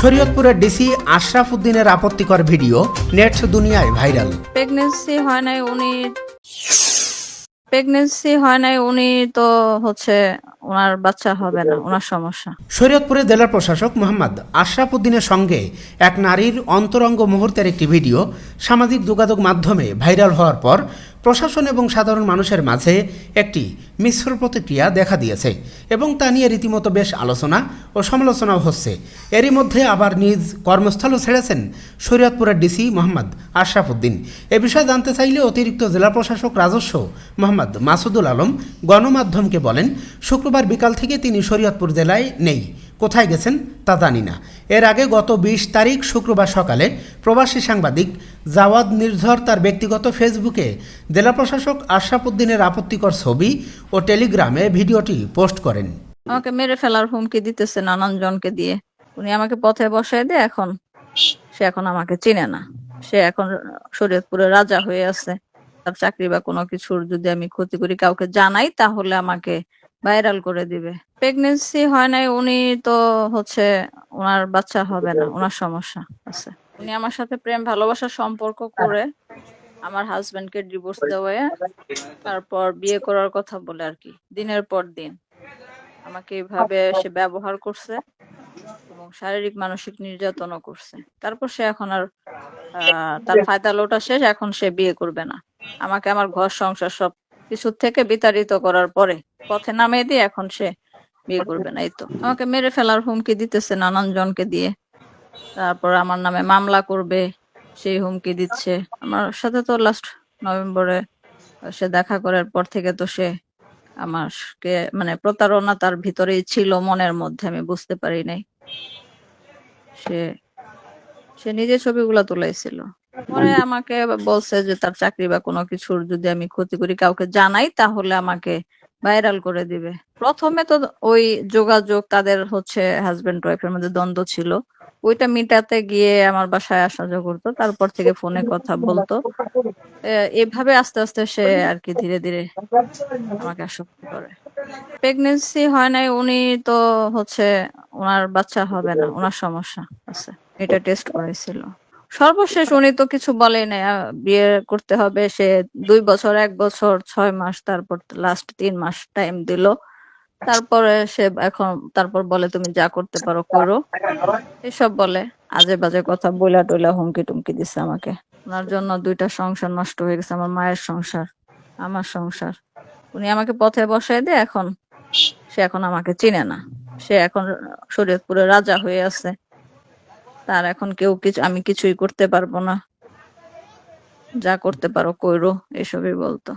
শরীয়তপুরের ডিসি আশরাফ উদ্দিনের আপত্তিকর ভিডিও নেট দুনিয়ায় ভাইরাল। প্রেগনেন্সি হয় নাই উনি প্রেগনেন্সি হয় নাই উনি তো হচ্ছে ওনার বাচ্চা হবে না ওনার সমস্যা। শরীয়তপুরের জেলা প্রশাসক মোহাম্মদ আশরাফ উদ্দিনের সঙ্গে এক নারীর অন্তরঙ্গ মুহূর্তের একটি ভিডিও সামাজিক যোগাযোগ মাধ্যমে ভাইরাল হওয়ার পর প্রশাসন এবং সাধারণ মানুষের মাঝে একটি মিশ্র প্রতিক্রিয়া দেখা দিয়েছে এবং তা নিয়ে রীতিমতো বেশ আলোচনা ও সমালোচনাও হচ্ছে। এরই মধ্যে আবার নিজ কর্মস্থলও ছেড়েছেন শরীয়তপুরের ডিসি মোহাম্মদ আশরাফ উদ্দিন এ বিষয়ে জানতে চাইলে অতিরিক্ত জেলা প্রশাসক রাজস্ব মোহাম্মদ মাসুদুল আলম গণমাধ্যমকে বলেন, শুক্রবার বিকাল থেকে তিনি শরীয়তপুর জেলায় নেই। কোথায় গেছেন তা জানি না। এর আগে গত বিশ তারিখ শুক্রবার সকালে প্রবাসী সাংবাদিক জাওয়াদ নির্ঝর তার ব্যক্তিগত ফেসবুকে জেলা প্রশাসক আশরাফ উদ্দিনের আপত্তিকর ছবি ও টেলিগ্রামে ভিডিওটি পোস্ট করেন। আমাকে মেরে ফেলার হুমকি দিতেছে নানান জনকে দিয়ে। উনি আমাকে পথে বসায় দিয়ে এখন। সে এখন আমাকে চিনে না। সে এখন শরীয়তপুরে রাজা হয়ে আছে। তার চাকরি বা কোনো কিছুর যদি আমি ক্ষতি করি, কাউকে জানাই, তাহলে আমাকে ভাইরাল করে দিবে। প্রেগনেন্সি হয় নাই, উনি তো হচ্ছে ওনার বাচ্চা হবে না, ওনার সমস্যা আছে। উনি আমার সাথে প্রেম ভালোবাসার সম্পর্ক করে আমার হাজবেন্ডকে ডিভোর্স দেওয়ায় তারপর বিয়ে করার কথা বলে আর কি, দিনের পর দিন। আমাকে এইভাবে সে ব্যবহার করছে এবং শারীরিক, মানসিক নির্যাতনও করছে। তারপর সে এখন আর তার ফায়দা লোটা শেষ, এখন সে বিয়ে করবে না। আমাকে আমার ঘর, সংসার সব কিছু থেকে বিতাড়িত করার পরে পথে নামিয়ে দিয়ে এখন সে বিয়ে করবে না, এই তো। আমাকে মেরে ফেলার হুমকি দিতেছে নানান জনকে দিয়ে। তারপর আমার নামে মামলা করবে, সেই হুমকি দিচ্ছে। আমার সাথে তো লাস্ট নভেম্বরে সে দেখা করার পর থেকে তো সে আমাকে মানে প্রতারণা তার ভিতরেই ছিল, মনের মধ্যে, আমি বুঝতে পারি নাই। সে সে নিজে ছবিগুলো তুলাইছিল। পরে আমাকে বলছে যে তার চাকরি বা কোনো কিছুর যদি আমি ক্ষতি করি, কাউকে জানাই, তাহলে আমাকে ভাইরাল করে দিবে। প্রথমে তো ওই যোগাযোগ তাদের হচ্ছে হাজবেন্ড ওয়াইফের মধ্যে দ্বন্দ্ব ছিল। ওইটা মিটাতে গিয়ে আমার বাসায় আসা যাওয়া করতো, তারপর থেকে ফোনে কথা বলতো। এভাবে আস্তে আস্তে সে আর কি ধীরে ধীরে আমাকে আসক্ত করে। প্রেগনেন্সি হয় নাই, উনি তো হচ্ছে ওনার বাচ্চা হবে না, ওনার সমস্যা আছে। এটা টেস্ট করেছিল সর্বশেষ উনি তো কিছু আহ, বিয়ে করতে হবে সে দুই বছর এক বছর ছয় মাস তারপর লাস্ট তিন মাস টাইম দিল। তারপরে সে এখন তারপর বলে তুমি যা করতে পারো করো। এসব বলে। আজে বাজে কথা বইলা টইলা হুমকি টুমকি দিচ্ছে আমাকে। ওনার জন্য দুইটা সংসার নষ্ট হয়ে গেছে আমার মায়ের সংসার আমার সংসার। উনি আমাকে পথে বসায় দিয়ে এখন সে এখন আমাকে চিনে না। সে এখন শরীয়তপুরে রাজা হয়ে আছে। তার এখন কেউ কিছু আমি কিছুই করতে পারব না। যা করতে পারো, কইরো, এসবই বলতো।